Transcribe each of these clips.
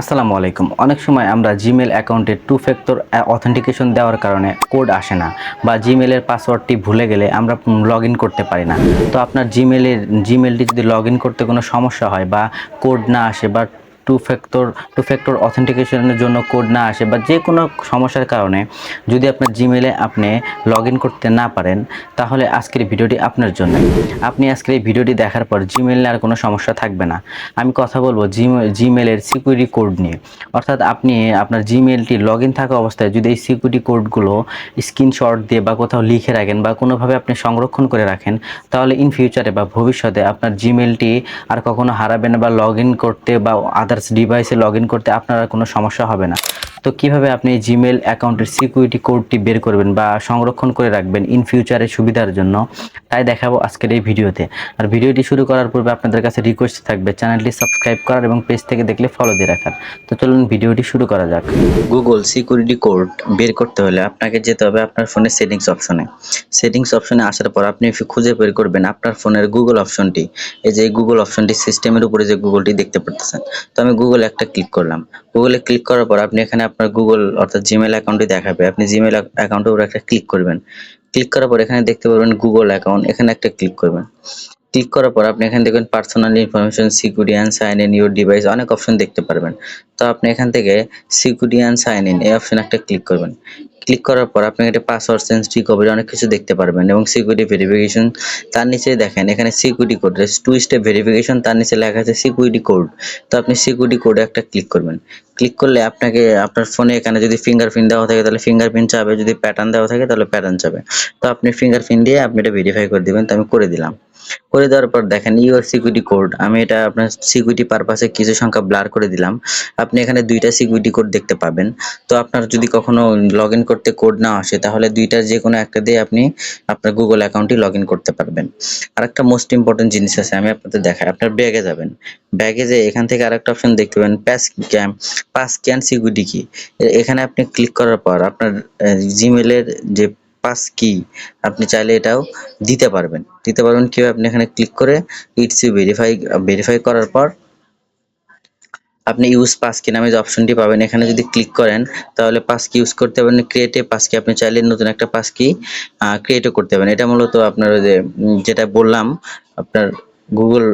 আসসালামু আলাইকুম। অনেক সময় আমরা জিমেল অ্যাকাউন্টে টু ফ্যাক্টর অথেন্টিকেশন দেওয়ার কারণে কোড আসে না বা জিমেলের পাসওয়ার্ডটি ভুলে গেলে আমরা লগ করতে পারি না। তো আপনার জিমেলের জিমেলটি যদি লগ করতে কোনো সমস্যা হয় বা কোড না আসে বা টু ফ্যাক্টর টু ফ্যাক্টর অথেন্টিকেশনের জন্য কোড না আসে বা যে কোনো সমস্যার কারণে যদি আপনার জিমেলে আপনি লগ করতে না পারেন, তাহলে আজকের ভিডিওটি আপনার জন্য। আপনি আজকের এই ভিডিওটি দেখার পর জিমেলে আর কোনো সমস্যা থাকবে না। আমি কথা বলব জিমেলের সিকিউরিটি কোড নিয়ে। অর্থাৎ আপনি আপনার জিমেলটি লগ ইন থাকা অবস্থায় যদি এই সিকিউরিটি কোডগুলো স্ক্রিনশট দিয়ে বা কোথাও লিখে রাখেন বা কোনোভাবে আপনি সংরক্ষণ করে রাখেন, তাহলে ইন ফিউচারে বা ভবিষ্যতে আপনার জিমেলটি আর কখনো হারাবে না বা লগ করতে বা আদার্স ডিভাইসে লগ করতে আপনার কোনো সমস্যা হবে না। তো কীভাবে আপনি জিমেল অ্যাকাউন্টের সিকিউরিটি কোডটি বের করবেন বা সংরক্ষণ করে রাখবেন ইন ফিউচারের সুবিধার জন্য, তাই দেখাবো আজকের এই ভিডিওতে। আর ভিডিওটি শুরু করার পূর্বে আপনাদের কাছে রিকোয়েস্ট থাকবে, চ্যানেলটি সাবস্ক্রাইব করার এবং পেজ থেকে দেখলে ফলো দিয়ে রাখার। তো চলুন ভিডিওটি শুরু করা যাক। গুগল সিকিউরিটি কোড বের করতে হলে আপনাকে যেতে হবে আপনার ফোনের সেটিংস অপশনে সেটিংস অপশনে আসার পর আপনি খুঁজে বের করবেন আপনার ফোনের গুগল অপশনটি এই যে গুগল অপশনটি সিস্টেমের উপরে যে গুগলটি দেখতে পারতেছেন। তো আমি গুগল একটা ক্লিক করলাম। গুগলে ক্লিক করার পর আপনি এখানে আপনার গুগল অর্থাৎ জিমেল অ্যাকাউন্টটি দেখাবে। আপনি জিমেল অ্যাকাউন্টের উপর একটা ক্লিক করবেন। ক্লিক করার পর এখানে দেখতে পারবেন গুগল অ্যাকাউন্ট এখানে একটা ক্লিক করবেন। ক্লিক করার পর আপনি এখানে দেখবেন personal information security and sign in your device অনেক অপশন দেখতে পারবেন। তো আপনি এখান থেকে সিকিউরিটি অ্যান্ড সাইন ইন এই অপশন একটা ক্লিক করবেন। ক্লিক করার পর আপনি একটা পাসওয়ার্ড সেন্স রিকভারি অনেক কিছু দেখতে পারবেন এবং সিকিউরিটি ভেরিফিকেশন তার নিচে দেখেন, এখানে security code two step verification তার নিচে লেখা আছে সিকিউরিটি কোড তো আপনি সিকিউরিটি কোডে একটা ক্লিক করবেন। ক্লিক করলে আপনাকে, আপনার ফোনে এখানে যদি ফিঙ্গারপ্রিন্ট দেওয়া থাকে, তাহলে ফিঙ্গারপ্রিন্ট চাবে যদি প্যাটার্ন দেওয়া থাকে, তাহলে প্যাটার্ন চাবে তো আপনি ফিঙ্গারপ্রিন্ট দিয়ে আপনি এটা ভেরিফাই করে দিবেন, তো আমি করে দিলাম। করে দেওয়ার পর দেখেন ইউর সিকিউরিটি কোড আমি এটা আপনার সিকিউরিটি পারপাসে কিছু সংখ্যা ব্লার করে দিলাম। আপনি এখানে দুইটা সিকিউরিটি কোড দেখতে পাবেন। তো আপনার যদি কখনো লগ ইন করতে কোড না আসে, তাহলে দুইটার যে কোনো একটা দিয়ে আপনি আপনার গুগল অ্যাকাউন্টটি লগ করতে পারবেন। আর একটা মোস্ট ইম্পর্টেন্ট জিনিস আছে, আমি আপনাদের দেখাই, আপনার ব্যাগে যাবেন। ব্যাগে যে এখান থেকে আরেকটা অপশন দেখতে পাবেন প্যাস ক্যাম পাস ক্যান সিকিউরিটি কি এখানে আপনি ক্লিক করার পর আপনার জিমেলের যে পাস কি আপনি চাইলে এটাও দিতে পারবেন। দিতে পারবেন কীভাবে? আপনি এখানে ক্লিক করে ইটস ইউ ভেরিফাই ভেরিফাই করার পর আপনি ইউজ পাস কি নামে যে অপশনটি পাবেন, এখানে যদি ক্লিক করেন, তাহলে পাস কি ইউজ করতে পারেন ক্রিয়েটে পাস কি আপনি চাইলে নতুন একটা পাস কি ক্রিয়েটও করতে পারেন। এটা মূলত আপনার যে যেটা বললাম, আপনার Google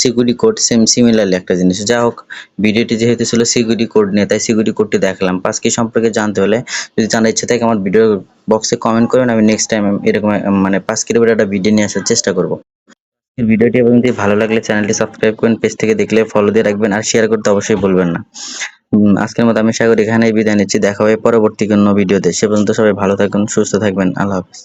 security code same similarly একটা জিনিস। যা হোক, ভিডিওটি যেহেতু ছিল সিকিউরিটি কোড নিয়ে, তাই সিকিউরিটি কোডটি দেখলাম। পাস কি সম্পর্কে জানতে হলে, যদি জানার ইচ্ছে থাকে, আমার ভিডিও বক্সে কমেন্ট করেন। আমি নেক্সট টাইম এরকম মানে পাস কির উপরে একটা ভিডিও নিয়ে আসার চেষ্টা করব। ভিডিওটি এবং যদি ভালো লাগলে চ্যানেলটি সাবস্ক্রাইব করেন, পেজ থেকে দেখলে ফলো দিয়ে রাখবেন আর শেয়ার করতে অবশ্যই বলবেন না। আজকের মতো আমি সাগর এখানেই বিদায় নিচ্ছি, দেখা হবে পরবর্তী কোনো ভিডিওতে। সে পর্যন্ত সবাই ভালো থাকুন, সুস্থ থাকবেন, আল্লাহ হাফিজ।